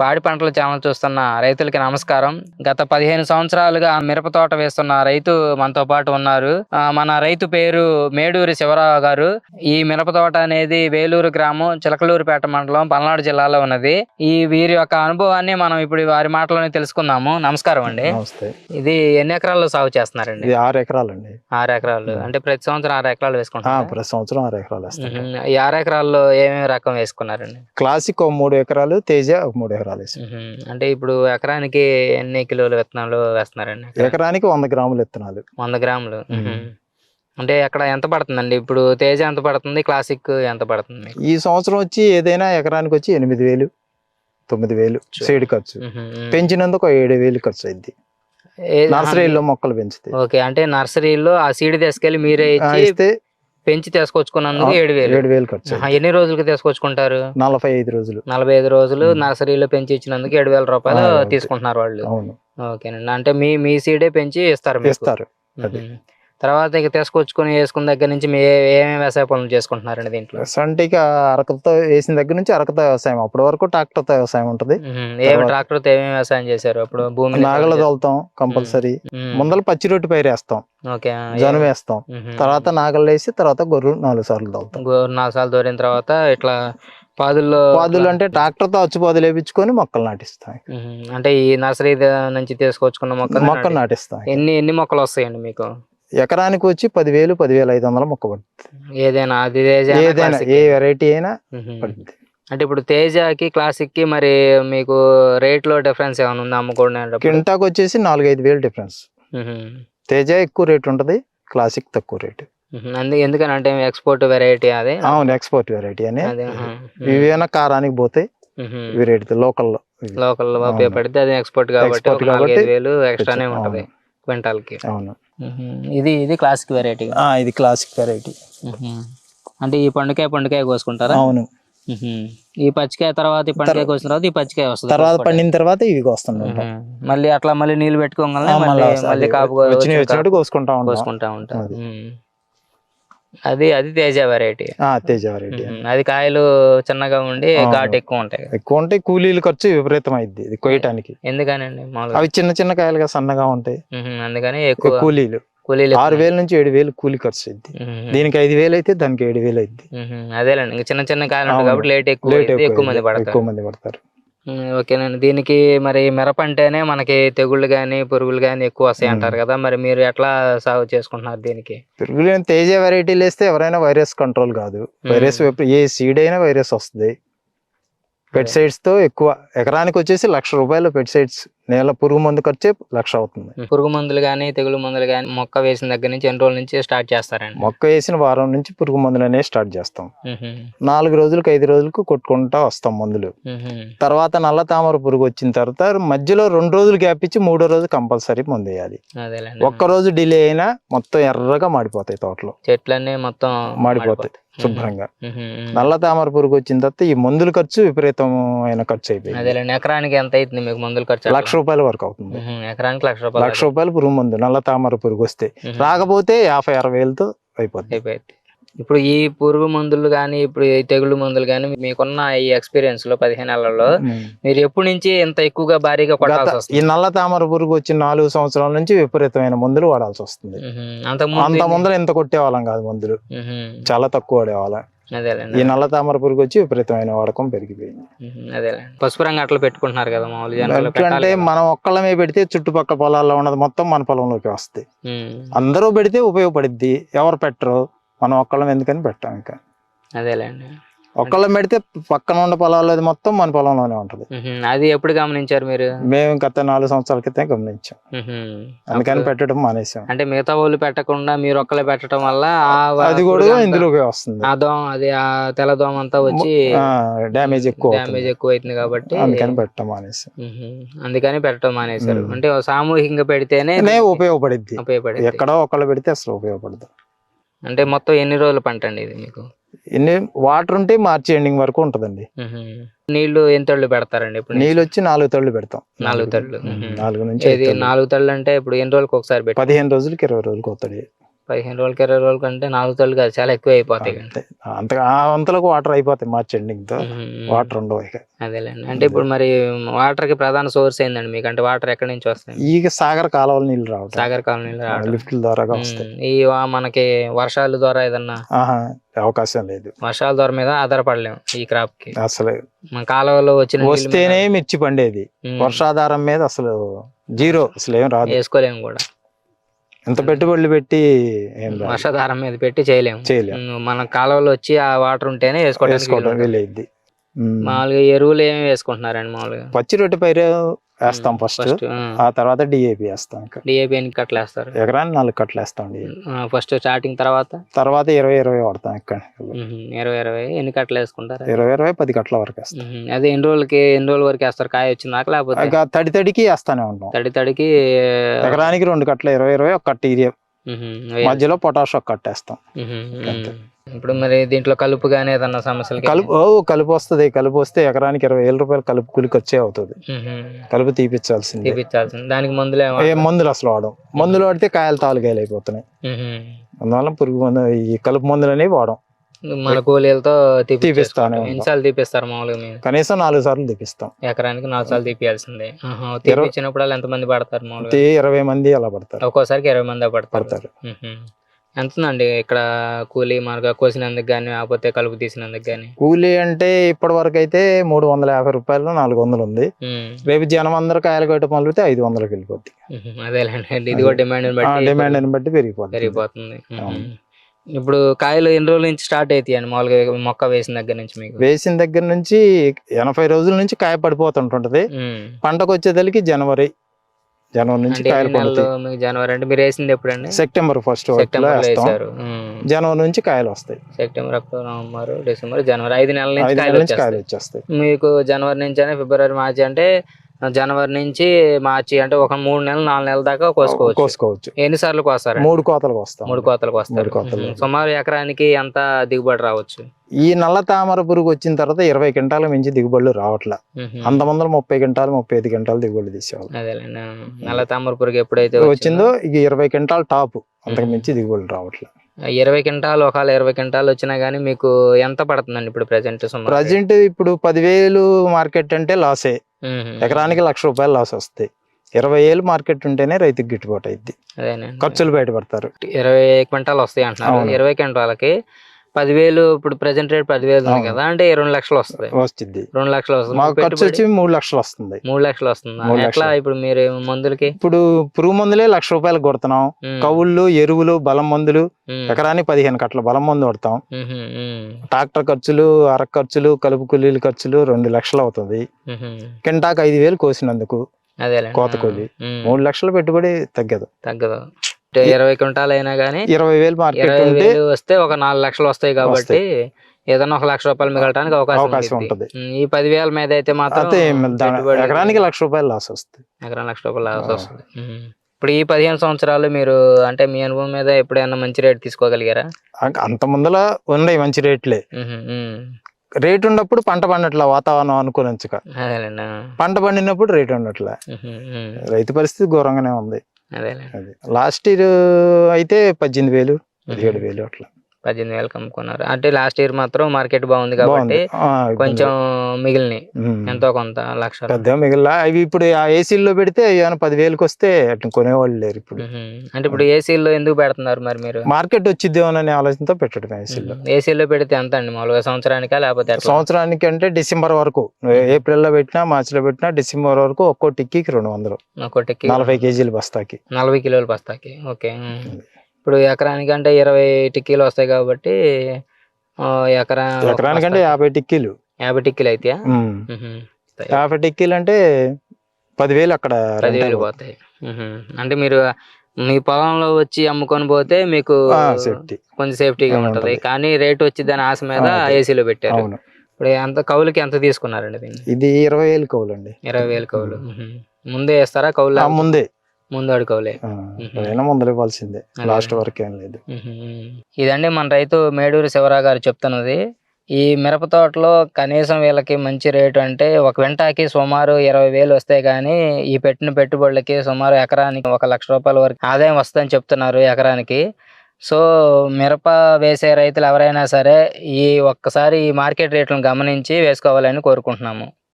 పాడి పంటల ఛానల్ చూస్తున్న రైతులకి నమస్కారం. గత పదిహేను సంవత్సరాలుగా మిరప తోట వేస్తున్న రైతు మనతో పాటు ఉన్నారు. మన రైతు పేరు మేడూరి శివరావు గారు. ఈ మిరప తోట అనేది వేలూరు గ్రామం చిలకలూరుపేట మండలం పల్నాడు జిల్లాలో ఉన్నది. ఈ వీరి యొక్క అనుభవాన్ని మనం ఇప్పుడు వారి మాటలోనే తెలుసుకుందాము. నమస్కారం అండి. ఇది ఎన్ని ఎకరాల్లో సాగు చేస్తున్నారండి? ఇది ఆరు ఎకరాలండి. ఆరు ఎకరాలు. అంటే ప్రతి సంవత్సరం ఆరు ఎకరాలు ఆ, వేసుకుంటారు ప్రతి సంవత్సరం ఆరు ఎకరాలు ఈ ఆరు ఎకరాల్లో ఏమేమి రకం వేసుకున్నారండి? క్లాసిక్ ఒక మూడు ఎకరాలు తేజ ఒక మూడు ఎకరాలు వేసాం మ్మ్. అంటే ఇప్పుడు ఎకరానికి ఎన్ని కిలోల విత్తనాలు వేస్తున్నారండి ఎకరానికి వంద గ్రాములు విత్తనాలు. వంద గ్రాములు. అంటే అక్కడ ఎంత పడుతుందండి? ఇప్పుడు తేజ ఎంత పడుతుంది? క్లాసిక్ ఎంత పడుతుంది? ఈ సంవత్సరం వచ్చి ఏదైనా ఎకరానికి వచ్చి ఎనిమిది వేలు తొమ్మిది వేలు సీడ్ ఖర్చు. పెంచినందుకు ఏడు వేలు ఖర్చు అయింది నర్సరీలో మొక్కలు పెంచితే. ఓకే. అంటే నర్సరీలో ఆ సీడ్ తీసుకెళ్ళి మీరే ఇస్తే పెంచి తీసుకొచ్చుకున్నందుకు ఏడు వేలు ఏడు వేలు ఖర్చు ఎన్ని రోజులకి తీసుకొచ్చుకుంటారు నలభై ఐదు రోజులు నలభై ఐదు రోజులు. నర్సరీలో పెంచి ఇచ్చినందుకు ఏడు వేల రూపాయలు. తీసుకుంటున్నారు వాళ్ళు ఓకేనండి అంటే మీ మీ సీడే పెంచి ఇస్తారు. ఇస్తారు. తర్వాత ఇక తీసుకొచ్చుకొని వేసుకున్న దగ్గర నుంచి మీ ఏమేమి వ్యవసాయ పనులు చేసుకుంటున్నారండి దీంట్లో? అంటే ఇక అరకతో వేసిన దగ్గర నుంచి అరకతో వ్యవసాయం అప్పటి వరకు ట్రాక్టర్తో వ్యవసాయం ఉంటది. ఏమి తర్వాత- ట్రాక్టర్తో ఏమేమి వ్యవసాయం చేశారు? అప్పుడు భూమి నాగల తోలుతాం కంపల్సరీ. ముందర పచ్చి రొట్టి పైరు వేస్తాం. జనం వేస్తాం. తర్వాత నాగలు వేసి తర్వాత గొర్రెలు నాలుగు సార్లు తోలుతాం. గోరు నాలుగు సార్లు దూరిన తర్వాత ఇట్లా పాదుల్లో పాదులు అంటే ట్రాక్టర్తో అచ్చుపాదులు వేపించుకొని మొక్కలు నాటిస్తాం మ్మ్. అంటే ఈ నర్సరీ నుంచి తీసుకొచ్చుకున్న మొక్కలు మొక్కలు నాటిస్తాం ఎన్ని ఎన్ని మొక్కలు వస్తాయండి మీకు? ఎకరానికి వచ్చి పదివేలు పదివేల ఐదు వందల మొక్క పడుతుంది ఏదైనా అది ఏదైనా ఏ వెరైటీ అయినా పడుతుంది. అంటే ఇప్పుడు తేజకి క్లాసిక్కి మరి మీకు రేట్లో డిఫరెన్స్ ఏమైనా ఉందా అమ్ముకోవడం కింటాకు వచ్చేసి నాలుగు ఐదు వేలు డిఫరెన్స్. తేజ ఎక్కువ రేట్ ఉంటది క్లాసిక్ తక్కువ రేట్. అందుకే ఎందుకని అంటే ఎక్స్పోర్ట్ వెరైటీ అది? అవును ఎక్స్పోర్ట్ వెరైటీ అని. ఇవేనా కారానికి పోతాయి ఇవి రేట్ లోకల్లో లోకల్ అవును. ఉపయోగపడితే అది ఎక్స్పోర్ట్ కాబట్టి వేలు ఎక్స్ట్రానే. ఉంటది క్వింటాల్కి అవును. ఇది ఇది క్లాసిక్ వెరైటీ ఆ, ఇది క్లాసిక్ వెరైటీ అంటే ఈ పండుకాయ పండుకాయ కోసుకుంటారా? అవును. ఈ పచ్చికాయ తర్వాత ఈ పండుకాయ కోసిన తర్వాత ఈ పచ్చికాయ వస్తుంది తర్వాత. పండిన తర్వాత ఇవి వస్తున్నాం మ్మ్. మళ్ళీ అట్లా మళ్ళీ నీళ్ళు పెట్టుకోగలనే మళ్ళీ కాపు వచ్చినట్టు కోసుకుంటా ఉంటాం. కోసుకుంటా ఉంటాం. అది. అది తేజ వెరైటీ ఆ, తేజ వెరైటీ అది కాయలు చిన్నగా ఉండి. ఘాటు ఎక్కువ ఉంటాయి ఎక్కువ ఉంటాయి కూలీలు ఖర్చు విపరీతం అయింది ఇది కొయ్యటానికి ఎందుకనండి అవి చిన్న చిన్న కాయలుగా సన్నగా ఉంటాయి. అందుకని ఎక్కువ కూలీలు కూలీలు ఆరు వేల నుంచి ఏడు వేలు కూలీ ఖర్చు అయింది. దీనికి ఐదు వేలు అయితే దానికి ఏడు వేలు అయింది. అదేలేండి చిన్న చిన్న కాయలు. కాబట్టి లేట్ ఎక్కువ ఎక్కువ మంది ఎక్కువ పడతారు మంది పడతారు. ఓకేనండి. దీనికి మరి మిరప అంటేనే మనకి తెగుళ్ళు కానీ పురుగులు కానీ ఎక్కువ వస్తాయి అంటారు కదా మరి మీరు ఎట్లా సాగు చేసుకుంటున్నారు దీనికి? పెరుగులు తేజ వెరైటీలు వేస్తే ఎవరైనా వైరస్ కంట్రోల్ కాదు. వైరస్ ఏ సీడ్ అయినా వైరస్ వస్తుంది. పెస్టిసైడ్స్తో ఎక్కువ. ఎకరానికి వచ్చేసి లక్ష రూపాయలు పెస్టిసైడ్స్ నేల పురుగు మందు ఖర్చే లక్ష అవుతుంది. పురుగు మందులు కానీ తెగులు మందులు కానీ మొక్క వేసిన దగ్గర నుంచి ఎన్ని రోజుల నుంచి స్టార్ట్ చేస్తారండి? మొక్క వేసిన వారం నుంచి పురుగు మందులు అనేవి స్టార్ట్ చేస్తాం. నాలుగు రోజులకు ఐదు రోజులకు కొట్టుకుంటా వస్తాం మందులు. తర్వాత నల్ల తామర పురుగు వచ్చిన తర్వాత మధ్యలో రెండు రోజులు గ్యాప్ ఇచ్చి మూడో రోజు కంపల్సరీ మందు వేయాలి. ఒక్క రోజు డిలే అయినా మొత్తం ఎర్రగా మాడిపోతాయి తోటలో. చెట్లన్నీ మొత్తం మాడిపోతాయి శుభ్రంగా. నల్ల తామర పురుగు వచ్చిన తర్వాత ఈ మందుల ఖర్చు విపరీతమైన ఖర్చు అయిపోయింది. ఎకరానికి ఎంత అవుతుంది మీకు మందులు ఖర్చు లక్ష రూపాయల వరకు అవుతుంది. ఎకరానికి లక్ష రూపాయలు లక్ష రూపాయలు పురుగు మందు నల్ల తామర పురుగు వస్తే. రాకపోతే యాభై అరవై వేలతో అయిపోయింది ఇప్పుడు ఈ పురుగు మందులు కానీ ఇప్పుడు ఈ తెగులు మందులు కానీ మీకున్న ఈ ఎక్స్పీరియన్స్లో పదిహేను నెలల్లో. మీరు ఎప్పటి నుంచి ఇంత ఎక్కువగా భారీగా కొట్టాల్సి గత ఈ వస్తుంది నల్ల తామర పురుగు వచ్చిన నాలుగు సంవత్సరాల నుంచి విపరీతమైన మందులు వాడాల్సి వస్తుంది. అంత అంత ముందర ఎంత కొట్టేవాళ్ళం కాదు మందులు. చాలా తక్కువ వాడేవాళ్ళం. ఈ నల్ల తామర పురుగు వచ్చి విపరీతమైన వాడకం పెరిగిపోయింది. పసుపు రంగు అట్లా పెట్టుకుంటున్నారు కదా మామూలు జనాలు ఎట్లా అంటే మనం ఒక్కళ్ళమే పెడితే చుట్టుపక్కల పొలాల్లో ఉన్నది మొత్తం మన పొలంలోకి వస్తాయి. అందరూ పెడితే ఉపయోగపడిద్ది. ఎవరు పెట్టరు? మనం ఒక్కళ్ళం ఎందుకని పెట్టాం ఇంకా? అదేలేండి. ఒక్కళ్ళం పెడితే పక్కన ఉన్న పొలాల్లో మొత్తం మన పొలంలోనే ఉంటది. అది ఎప్పుడు గమనించారు మీరు మేము గత నాలుగు సంవత్సరాల క్రితం గమనించాం. అందుకని పెట్టడం మానేసాం అంటే మిగతా వాళ్ళు పెట్టకుండా మీరు ఒక్కలే పెట్టడం వల్ల అది కూడా ఇందులోకి వస్తుంది ఆ దోమ అది ఆ తెల్ల దోమ అంతా వచ్చి డ్యామేజ్ ఎక్కువ అవుతుంది. ఎక్కువ అవుతుంది కాబట్టి అందుకని పెట్టడం మానేసాం. అందుకని పెట్టడం మానేశారు. అంటే సామూహికంగా పెడితేనే నే ఉపయోగపడిద్ది ఉపయోగపడేది ఎక్కడో ఒకళ్ళు పెడితే అసలు ఉపయోగపడదు అంటే మొత్తం ఎన్ని రోజులు పంట అండి ఇది మీకు? ఎన్ని వాటర్ ఉంటే మార్చి ఎండింగ్ వరకు ఉంటదండి. నీళ్ళు ఎంత తళ్ళు పెడతారండి ఇప్పుడు నీళ్ళు? వచ్చి నాలుగు తళ్ళు పెడతాం. నాలుగు తళ్ళు. నాలుగు నుంచి. నాలుగు తళ్ళు అంటే ఇప్పుడు ఎన్ని రోజులకు ఒకసారి పదిహేను రోజులకి ఇరవై రోజులకి వస్తాడు పదిహేను రోజులకి ఇరవై రోజుల కంటే నాలుగు తోళ్ళు కాదు చాలా ఎక్కువ అయిపోతాయి. అంతే. అంతలకు వాటర్ అయిపోతాయి మార్చ్ ఎండింగ్తో ఉహు, ఉహు. వాటర్ ఉండవు ఇక. అదేలేండి. అంటే ఇప్పుడు మరి వాటర్కి ప్రధాన సోర్స్ ఏందండి మీకు? అంటే వాటర్ ఎక్కడి నుంచి వస్తాయి? ఈ సాగర్ కాలువల నీళ్ళు రావటం. సాగర్ రావడం లిఫ్ట్ల ద్వారాగా వస్తాయి. ఉమ్, ఈ మనకి వర్షాల ద్వారా ఏదన్నా అవకాశం లేదు. వర్షాల ద్వారా మీద ఆధారపడలేము ఈ క్రాప్కి అసలు మన కాలువలో వచ్చిన నీళ్ళ వస్తేనే మిర్చి పండేది. వర్షాధారం మీద అసలు జీరో అసలు ఏం రాదు. వేసుకోలేము కూడా. ఎంత పెట్టుబడులు పెట్టి వర్షాధారం మీద పెట్టి చేయలేము. చేయలేం ఉమ్, మన కాలువలో వచ్చి ఆ వాటర్ ఉంటేనే వేసుకోవడం. వీలైద్ది. మామూలుగా ఎరువులు ఏమి వేసుకుంటున్నారండి మామూలుగా? పచ్చి రొట్టె పైరు వేస్తాం ఫస్ట్ ఆ తర్వాత డిఏపి వేస్తాం డిఏపి ఎన్ని కట్టలు వేస్తారు? ఎకరాన్ని నాలుగు కట్టలు వేస్తాం. ఫస్ట్ స్టార్టింగ్ తర్వాత? తర్వాత ఇరవై ఇరవై వాడతాం ఇక్కడ. ఇరవై ఇరవై. ఎన్ని కట్టలు వేసుకుంటారు? ఇరవై ఇరవై పది కట్టల వరకు వేస్తాం. అదే ఎన్ని రోజులకి ఎన్ని రోజుల వరకు వేస్తారు? కాయ వచ్చిందాక లేకపోతే? ఇక తడి తడికి వేస్తానే ఉంటాం. తడి తడికి ఎకరానికి రెండు కట్టలు ఇరవై ఇరవై ఒక కట్ట. మధ్యలో పొటాష్ ఒక కట్ట వేస్తాం ఉహు, ఉహు. అంతే. ఇప్పుడు మరి దీంట్లో కలుపు కానీ ఏదన్నా సమస్యలు కలుపు ఓ కలుపు వస్తుంది. కలుపు వస్తే ఎకరానికి ఇరవై వేల రూపాయలు కలుపు కూలికి వచ్చే అవుతుంది. కలుపు తీపిచ్చాల్సిందే. తీపిచ్చాల్సింది. దానికి మందులు ఏ మందులు అసలు వాడడం మందులు వాడితే కాయలు తాలుగాయలు అయిపోతున్నాయి. అందువల్ల పురుగు మందు ఈ కలుపు మందులు అనేవి వాడడం మన కూలీలతో తీపిస్తానే. ఎన్నిసార్లు తీపిస్తారు మామూలుగా కనీసం నాలుగు సార్లు తీపిస్తాం. ఎకరానికి నాలుగు సార్లు తీపియాల్సిందే. ఆహా, తీపిచ్చినప్పుడు ఎంత మంది పడతారు మామూలుగా? ఇరవై మంది అలా పడతారు. ఒక్కోసారికి ఇరవై మంది పడతారు. ఉందండి ఇక్కడ కూలీ మనకు కోసినందుకు కానీ లేకపోతే కలుపు తీసినందుకు కానీ కూలీ అంటే ఇప్పటి వరకు అయితే మూడు వందల యాభై రూపాయలు నాలుగు వందలు ఉంది. రేపు జనం అందరూ కాయలు కొట్టడం మొదలుపెడితే ఐదు వందలకు వెళ్ళిపోద్ది. అదేలేండి. ఇది కూడా డిమాండ్ బట్టి డిమాండ్ బట్టి పెరిగిపోతుంది. అవును. ఇప్పుడు కాయలు ఎన్ని రోజుల నుంచి స్టార్ట్ అవుతాయండి మామూలుగా మొక్క వేసిన దగ్గర నుంచి మీకు? వేసిన దగ్గర నుంచి ఎనభై రోజుల నుంచి కాయ పడిపోతుంటుంటది. పంటకు వచ్చేదలికి జనవరి జనవరి నుంచి కాయలు పడుతాయి మీకు జనవరి అంటే మీరు వేసింది ఎప్పుడండి? September first. జనవరి నుంచి కాయలు వస్తాయి. సెప్టెంబర్ అక్టోబర్ నవంబర్ డిసెంబర్ జనవరి ఐదు నెలల నుంచి కాయలు వచ్చేస్తాయి. మీకు జనవరి నుంచి ఫిబ్రవరి మార్చి అంటే జనవరి నుంచి మార్చి అంటే ఒక మూడు నెలలు నాలుగు నెలల దాకా కోసుకోవచ్చు. కోసుకోవచ్చు. ఎన్ని సార్లు కోస్తారు? మూడు కోతలకు వస్తాం. మూడు కోతలు. ఉహు. సుమారు ఎకరానికి ఎంత దిగుబడి రావచ్చు? ఈ నల్ల తామర పురుగు వచ్చిన తర్వాత ఇరవై క్వింటాల మించి దిగుబడులు రావట్లా. అంత మందులు ముప్పై క్వింటాలు ముప్పై ఐదు క్వింటాలు దిగుబడి తీసేవాళ్ళు. నల్ల తామర పురుగు ఎప్పుడైతే వచ్చిందో? ఇక ఇరవై క్వింటాల్ టాప్. అంతకు మించి దిగుబడులు రావట్లా. ఇరవై క్వింటాలు ఒకవేళ ఇరవై క్వింటాలు వచ్చినా గానీ మీకు ఎంత పడుతుందండి ఇప్పుడు ప్రెసెంట్ సుమారు ప్రజెంట్ ఇప్పుడు పదివేలు మార్కెట్ అంటే లాసే ఎకరానికి లక్ష రూపాయలు లాస్ వస్తాయి. ఇరవై ఏళ్ళు మార్కెట్ ఉంటేనే రైతుకి గిట్టుబాటు అయింది ఖర్చులు బయటపడతారు. ఇరవై క్వింటాలు వస్తాయి అంటున్నారు. ఇరవై క్వింటాలకి పదివేలు ఇప్పుడు ప్రెసెంట్ రేట్ పదివేలు ఉంది. కదా అంటే రెండు లక్షలు వస్తాయి వచ్చింది రెండు లక్షలు వస్తుంది. ఖర్చు వచ్చి మూడు లక్షలు వస్తుంది. మూడు లక్షలు వస్తుందా? ఎట్లా. ఇప్పుడు మీరు మందులకి? ఇప్పుడు పురుగు మందులే లక్ష రూపాయలు కొడుతున్నాం. కవుళ్ళు ఎరువులు బలం మందులు ఎకరానికి పదిహేను కట్ల బలం మందు కొడతాం. ట్రాక్టర్ ఖర్చులు అర ఖర్చులు కలుపు కూలీల ఖర్చులు రెండు లక్షలు అవుతుంది. కింటాకు ఐదు వేలు కోసినందుకు కోత కూలి. మూడు లక్షలు పెట్టుబడి తగ్గదు. తగ్గదు. ఇరవై క్వింటాలు అయినా గానీ ఇరవై వేలు మార్కెట్ ఉంటే వస్తే ఒక నాలుగు లక్షలు వస్తాయి కాబట్టి ఏదైనా ఒక లక్ష రూపాయలు మిగలటానికి అవకాశం. ఉంటది. ఈ పదివేల మీద అయితే మాత్రం ఎకరానికి లక్ష రూపాయలు లాస్ వస్తుంది ఎకరం లక్ష రూపాయలు లాస్. వస్తుంది. ఇప్పుడు ఈ పదిహేను సంవత్సరాలు మీరు అంటే మీ అనుభవం మీద ఎప్పుడైనా మంచి రేట్ తీసుకోగలిగారా అంత ముందల ఉన్నాయి మంచి రేట్లే. రేట్ ఉన్నప్పుడు పంట పండట్ల వాతావరణం అనుకూలించక. పంట పండినప్పుడు రేట్ ఉండట్లే. రైతు పరిస్థితి ఘోరంగానే ఉంది లాస్ట్ ఇయర్ అయితే పద్దెనిమిది వేలు పదిహేడు వేలు అట్లా. పద్దెనిమిది వేలకు అమ్ముకున్నారు అంటే లాస్ట్ ఇయర్ మాత్రం మార్కెట్ బాగుంది కాబట్టి కొంచెం మిగిలినాయి. ఎంతో కొంత లక్ష మిగిలిన అవి ఇప్పుడు ఆ ఏసీల్లో పెడితే ఏమైనా పదివేలకు వస్తే అట్లా కొనేవాళ్ళు లేరు ఇప్పుడు. అంటే ఇప్పుడు ఏసీలో ఎందుకు పెడుతున్నారు మరి మీరు? మార్కెట్ వచ్చిద్దేమోననే ఆలోచనతో పెట్టడం ఏసీలో ఏసీలో పెడితే ఎంత అండి? మామూలుగా సంవత్సరానికా లేకపోతే? సంవత్సరానికి అంటే డిసెంబర్ వరకు. ఏప్రిల్లో పెట్టినా మార్చి లో పెట్టినా డిసెంబర్ వరకు ఒక్కో టిక్కీకి రెండు వందలు. ఒకటికి నలభై కేజీలు బస్తాకి. నలభై కిలోలు బస్తాకి. ఓకే. ఇప్పుడు ఎకరానికి అంటే ఇరవై టిక్కీలు వస్తాయి కాబట్టి ఎకరా ఎకరానికి అంటే యాభై టిక్కీలు. యాభై టిక్కీలు అయితే. యాభై టిక్కీలు అంటే పదివేలు అక్కడ పదివేలు. పోతాయి. అంటే మీరు మీ పొలంలో వచ్చి అమ్ముకొని పోతే మీకు కొంచెం సేఫ్టీగా ఉంటది. కానీ రేట్ వచ్చిందని ఆశ మీద. ఏసీలో పెట్టారు. ఇప్పుడు ఎంత కౌలుకి ఎంత తీసుకున్నారండి ఇది ఇరవై వేలు కవులండి ఇరవై వేలు కౌలు. ముందే వేస్తారా? కౌలు ముందే. ముందు అడుకోలే ఏదైనా. లాస్ట్ వరకు ఏం లేదు ఇదండి మన రైతు మేడూరి శివరావు గారు చెప్తున్నది. ఈ మిరప తోటలో కనీసం వీళ్ళకి మంచి రేటు అంటే ఒక వెంటాకి సుమారు ఇరవై వేలు వస్తాయి కానీ ఈ పెట్టిన పెట్టుబడులకి సుమారు ఎకరానికి ఒక లక్ష రూపాయల వరకు ఆదాయం వస్తుందని చెప్తున్నారు ఎకరానికి. సో మిరప వేసే రైతులు ఎవరైనా సరే ఈ ఒక్కసారి ఈ మార్కెట్ రేట్లను గమనించి వేసుకోవాలని కోరుకుంటున్నాము.